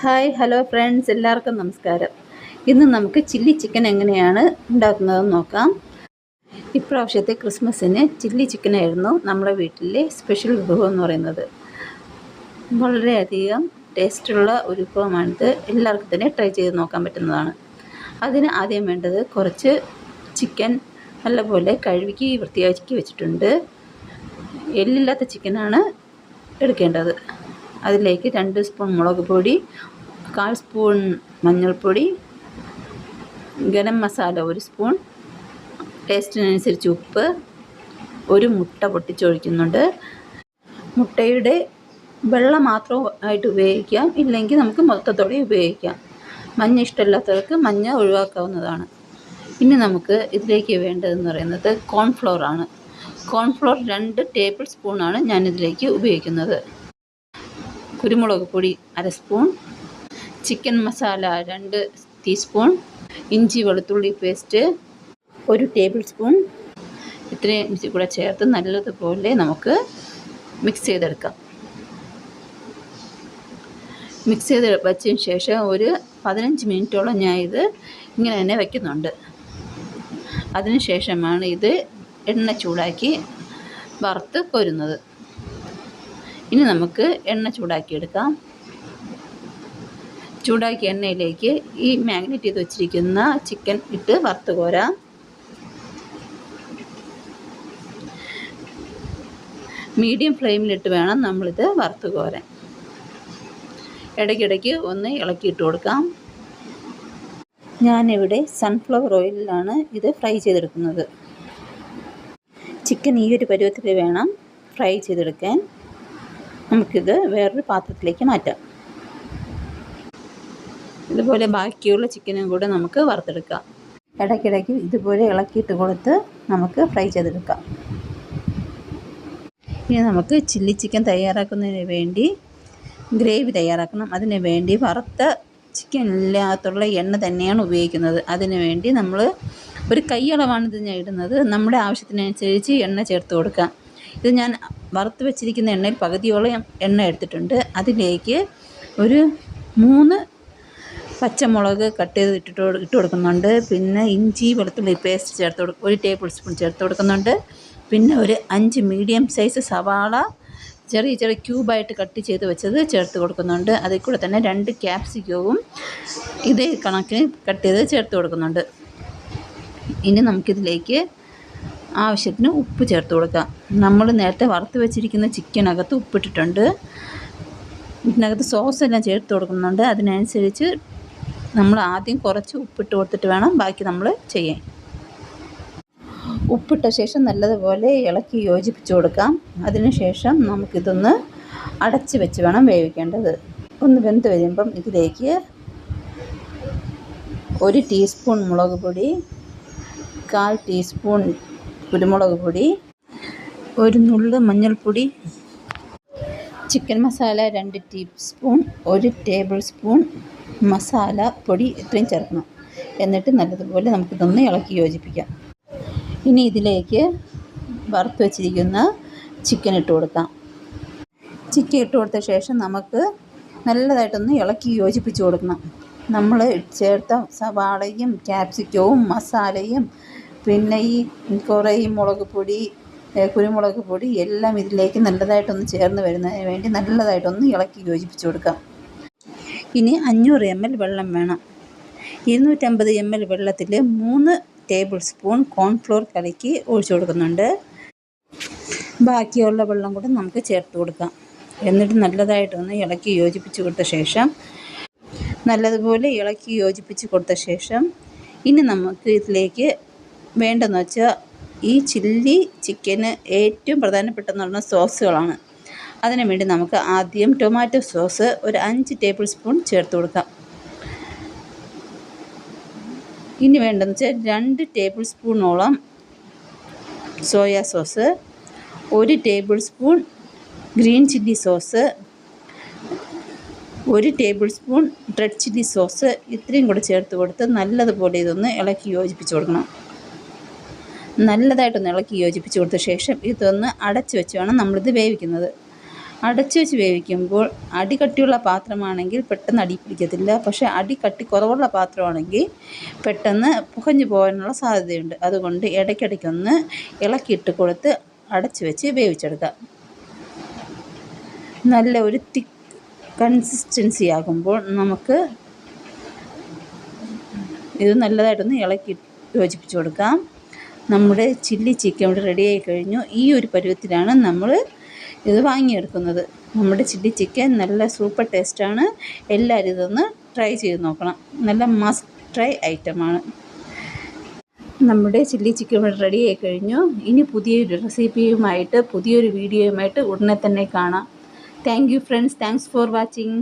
Hi hello friends എല്ലാവർക്കും നമസ്കാരം. ഇന്ന് നമുക്ക് ചില്ലി ചിക്കൻ എങ്ങനെയാണ് ഉണ്ടാക്കുന്നതെന്ന് നോക്കാം. ഇപ്രാവശ്യത്തെ ക്രിസ്മസിന് ചില്ലി ചിക്കനായിരുന്നു നമ്മുടെ വീട്ടിലെ സ്പെഷ്യൽ വിഭവം എന്ന് പറയുന്നത്. വളരെയധികം ടേസ്റ്റുള്ള ഒരു വിഭവമാണിത്. എല്ലാവർക്കും തന്നെ ട്രൈ ചെയ്ത് നോക്കാൻ പറ്റുന്നതാണ്. അതിന് ആദ്യം വേണ്ടത് കുറച്ച് ചിക്കൻ നല്ലപോലെ കഴുകി വൃത്തിയാക്കി വെച്ചിട്ടുണ്ട്. എല്ലില്ലാത്ത ചിക്കനാണ് എടുക്കേണ്ടത്. അതിലേക്ക് രണ്ട് സ്പൂൺ മുളക് പൊടി കാൽ സ്പൂൺ മഞ്ഞൾപ്പൊടി ഗരം മസാല ഒരു സ്പൂൺ ടേസ്റ്റിനനുസരിച്ച് ഉപ്പ് ഒരു മുട്ട പൊട്ടിച്ചൊഴിക്കുന്നുണ്ട്. മുട്ടയുടെ വെള്ളം മാത്രം ആയിട്ട് ഉപയോഗിക്കാം ഇല്ലെങ്കിൽ നമുക്ക് മൊത്തത്തോടെ ഉപയോഗിക്കാം. മഞ്ഞ ഇഷ്ടമില്ലാത്തവർക്ക് മഞ്ഞ ഒഴിവാക്കാവുന്നതാണ്. ഇനി നമുക്ക് ഇതിലേക്ക് വേണ്ടതെന്ന് പറയുന്നത് കോൺഫ്ലോറാണ് കോൺഫ്ലോർ രണ്ട് ടേബിൾ സ്പൂണാണ് ഞാനിതിലേക്ക് ഉപയോഗിക്കുന്നത്. കുരുമുളക് പൊടി അര സ്പൂൺ ചിക്കൻ മസാല രണ്ട് ടീസ്പൂൺ ഇഞ്ചി വെളുത്തുള്ളി പേസ്റ്റ് ഒരു ടേബിൾ സ്പൂൺ. ഇത്രയും കൂടെ ചേർത്ത് നല്ലതുപോലെ നമുക്ക് മിക്സ് ചെയ്തെടുക്കാം. മിക്സ് ചെയ്ത് വച്ചതിന് ശേഷം ഒരു പതിനഞ്ച് മിനിറ്റോളം ഞാൻ ഇത് ഇങ്ങനെ തന്നെ വയ്ക്കുന്നുണ്ട് അതിന് ശേഷമാണ് ഇത് എണ്ണ ചൂടാക്കി വറുത്ത് കോരുന്നത്. ഇനി നമുക്ക് എണ്ണ ചൂടാക്കിയെടുക്കാം. ചൂടാക്കിയ എണ്ണയിലേക്ക് ഈ മാഗ്നറ്റ് ചെയ്ത് വെച്ചിരിക്കുന്ന ചിക്കൻ ഇട്ട് വറുത്ത് കോരാം. മീഡിയം ഫ്ലെയിമിലിട്ട് വേണം നമ്മളിത് വറുത്ത് കോരാൻ. ഇടയ്ക്കിടയ്ക്ക് ഒന്ന് ഇളക്കിയിട്ട് കൊടുക്കാം. ഞാനിവിടെ സൺഫ്ലവർ ഓയിലിലാണ് ഇത് ഫ്രൈ ചെയ്തെടുക്കുന്നത്. ചിക്കൻ ഈ ഒരു പരുവത്തിൽ വേണം ഫ്രൈ ചെയ്തെടുക്കാൻ. നമുക്കിത് വേറൊരു പാത്രത്തിലേക്ക് മാറ്റാം. ഇതുപോലെ ബാക്കിയുള്ള ചിക്കനും കൂടെ നമുക്ക് വറുത്തെടുക്കാം. ഇടയ്ക്കിടയ്ക്ക് ഇതുപോലെ ഇളക്കിയിട്ട് കൊടുത്ത് നമുക്ക് ഫ്രൈ ചെയ്തെടുക്കാം. ഇനി നമുക്ക് ചില്ലി ചിക്കൻ തയ്യാറാക്കുന്നതിന് വേണ്ടി ഗ്രേവി തയ്യാറാക്കണം. അതിന് വേണ്ടി വറുത്ത ചിക്കനില്ലാത്തുള്ള എണ്ണ തന്നെയാണ് ഉപയോഗിക്കുന്നത്. അതിന് വേണ്ടി നമ്മൾ ഒരു കൈയളവാണ് ഇത് ഞാൻ ഇടുന്നത്. നമ്മുടെ ആവശ്യത്തിനനുസരിച്ച് എണ്ണ ചേർത്ത് കൊടുക്കാം. ഇത് ഞാൻ വറുത്ത് വെച്ചിരിക്കുന്ന എണ്ണയിൽ പകുതിയോളം എണ്ണ എടുത്തിട്ടുണ്ട്. അതിലേക്ക് ഒരു മൂന്ന് പച്ചമുളക് കട്ട് ചെയ്ത് ഇട്ടിട്ട് ഇട്ട് കൊടുക്കുന്നുണ്ട്. പിന്നെ ഇഞ്ചി വെളുത്തുള്ളി പേസ്റ്റ് ചേർത്ത് കൊടുക്കും ഒരു ടേബിൾ സ്പൂൺ ചേർത്ത് കൊടുക്കുന്നുണ്ട്. പിന്നെ ഒരു അഞ്ച് മീഡിയം സൈസ് സവാള ചെറിയ ചെറിയ ക്യൂബായിട്ട് കട്ട് ചെയ്ത് വെച്ചത് ചേർത്ത് കൊടുക്കുന്നുണ്ട്. അതിൽ കൂടെ തന്നെ രണ്ട് ക്യാപ്സിക്കവും ഇതേ കണക്കിന് കട്ട് ചെയ്ത് ചേർത്ത് കൊടുക്കുന്നുണ്ട്. ഇനി നമുക്കിതിലേക്ക് ആവശ്യത്തിന് ഉപ്പ് ചേർത്ത് കൊടുക്കുക. നമ്മൾ നേരത്തെ വറുത്ത് വെച്ചിരിക്കുന്ന ചിക്കനകത്ത് ഉപ്പിട്ടിട്ടുണ്ട്. ഇതിനകത്ത് സോസ് എല്ലാം ചേർത്ത് കൊടുക്കുന്നുണ്ട്. അതിനനുസരിച്ച് നമ്മൾ ആദ്യം കുറച്ച് ഉപ്പിട്ട് കൊടുത്തിട്ട് വേണം ബാക്കി നമ്മൾ ചെയ്യാൻ. ഉപ്പിട്ട ശേഷം നല്ലതുപോലെ ഇളക്കി യോജിപ്പിച്ച് കൊടുക്കാം. അതിനുശേഷം നമുക്കിതൊന്ന് അടച്ച് വെച്ച് വേണം വേവിക്കേണ്ടത്. ഒന്ന് വെന്ത് വരുമ്പം ഇതിലേക്ക് ഒരു ടീസ്പൂൺ മുളക് പൊടി കാൽ ടീസ്പൂൺ കുരുമുളക് പൊടി ഒരു നുള്ള് മഞ്ഞൾപ്പൊടി ചിക്കൻ മസാല രണ്ട് ടീസ്പൂൺ ഒരു ടേബിൾ സ്പൂൺ മസാല പൊടി ഇത്രയും ചേർക്കണം. എന്നിട്ട് നല്ലതുപോലെ നമുക്ക് നമുക്കിതൊന്ന് ഇളക്കി യോജിപ്പിക്കാം. ഇനി ഇതിലേക്ക് വറുത്ത് വെച്ചിരിക്കുന്ന ചിക്കൻ ഇട്ട് കൊടുക്കാം. ചിക്കൻ ഇട്ട് കൊടുത്ത ശേഷം നമുക്ക് നല്ലതായിട്ടൊന്ന് ഇളക്കി യോജിപ്പിച്ച് കൊടുക്കണം. നമ്മൾ ചേർത്ത സവാളയും ക്യാപ്സിക്കവും മസാലയും പിന്നെ ഈ കുറേ ഈ മുളക് പൊടി കുരുമുളക് പൊടി എല്ലാം ഇതിലേക്ക് നല്ലതായിട്ടൊന്ന് ചേർന്ന് വരുന്നതിന് വേണ്ടി നല്ലതായിട്ടൊന്ന് ഇളക്കി യോജിപ്പിച്ച് കൊടുക്കാം. ഇനി അഞ്ഞൂറ് എം എൽ വെള്ളം വേണം. ഇരുന്നൂറ്റമ്പത് എം എൽ വെള്ളത്തിൽ മൂന്ന് ടേബിൾ സ്പൂൺ കോൺഫ്ലോർ കലക്കി ഒഴിച്ചു കൊടുക്കുന്നുണ്ട്. ബാക്കിയുള്ള വെള്ളം കൂടെ നമുക്ക് ചേർത്ത് കൊടുക്കാം. എന്നിട്ട് നല്ലതായിട്ടൊന്ന് ഇളക്കി യോജിപ്പിച്ച് കൊടുത്ത ശേഷം നല്ലതുപോലെ ഇളക്കി യോജിപ്പിച്ച് കൊടുത്ത ശേഷം ഇനി നമുക്ക് ഇതിലേക്ക് വേണ്ടെന്ന് വെച്ചാൽ ഈ ചില്ലി ചിക്കന് ഏറ്റവും പ്രധാനപ്പെട്ടെന്ന് പറഞ്ഞ സോസുകളാണ്. അതിനു വേണ്ടി നമുക്ക് ആദ്യം ടൊമാറ്റോ സോസ് ഒരു അഞ്ച് ടേബിൾ സ്പൂൺ ചേർത്ത് കൊടുക്കാം. ഇനി വേണ്ടതെന്ന് വെച്ചാൽ രണ്ട് ടേബിൾ സ്പൂണോളം സോയാ സോസ് ഒരു tablespoon green chilli sauce ഒരു tablespoon red chilli sauce ഇത്രയും കൂടെ ചേർത്ത് കൊടുത്ത് നല്ലതുപോലെ ഇതൊന്ന് ഇളക്കി യോജിപ്പിച്ച് കൊടുക്കണം. നല്ലതായിട്ടൊന്ന് ഇളക്കി യോജിപ്പിച്ച് കൊടുത്ത ശേഷം ഇതൊന്ന് അടച്ച് വെച്ച് വേണം നമ്മളിത് വേവിക്കുന്നത്. അടച്ചു വെച്ച് വേവിക്കുമ്പോൾ അടി കട്ടിയുള്ള പാത്രമാണെങ്കിൽ പെട്ടെന്ന് അടി പിടിക്കത്തില്ല. പക്ഷേ അടി കട്ടി കുറവുള്ള പാത്രമാണെങ്കിൽ പെട്ടെന്ന് പുകഞ്ഞു പോകാനുള്ള സാധ്യതയുണ്ട്. അതുകൊണ്ട് ഇടയ്ക്കിടയ്ക്കൊന്ന് ഇളക്കിയിട്ട് കൊടുത്ത് അടച്ചു വെച്ച് വേവിച്ചെടുക്കുക. നല്ല ഒരു തിക്ക് കൺസിസ്റ്റൻസി ആകുമ്പോൾ നമുക്ക് ഇത് നല്ലതായിട്ടൊന്ന് ഇളക്കി യോജിപ്പിച്ച് കൊടുക്കാം. നമ്മുടെ ചില്ലി ചിക്കൻ ഇവിടെ റെഡിയായി കഴിഞ്ഞു. ഈ ഒരു പരുവത്തിലാണ് നമ്മൾ ഇത് വാങ്ങിയെടുക്കുന്നത്. നമ്മുടെ ചില്ലി ചിക്കൻ നല്ല സൂപ്പർ ടേസ്റ്റാണ് എല്ലാവരും ഇതൊന്ന് ട്രൈ ചെയ്ത് നോക്കണം. നല്ല മസ്റ്റ് ട്രൈ ഐറ്റമാണ് നമ്മുടെ ചില്ലി ചിക്കൻ റെഡിയായി കഴിഞ്ഞു. ഇനി പുതിയൊരു റെസിപ്പിയുമായിട്ട് പുതിയൊരു വീഡിയോയുമായിട്ട് ഉടനെ തന്നെ കാണാം. Thank you friends thanks for watching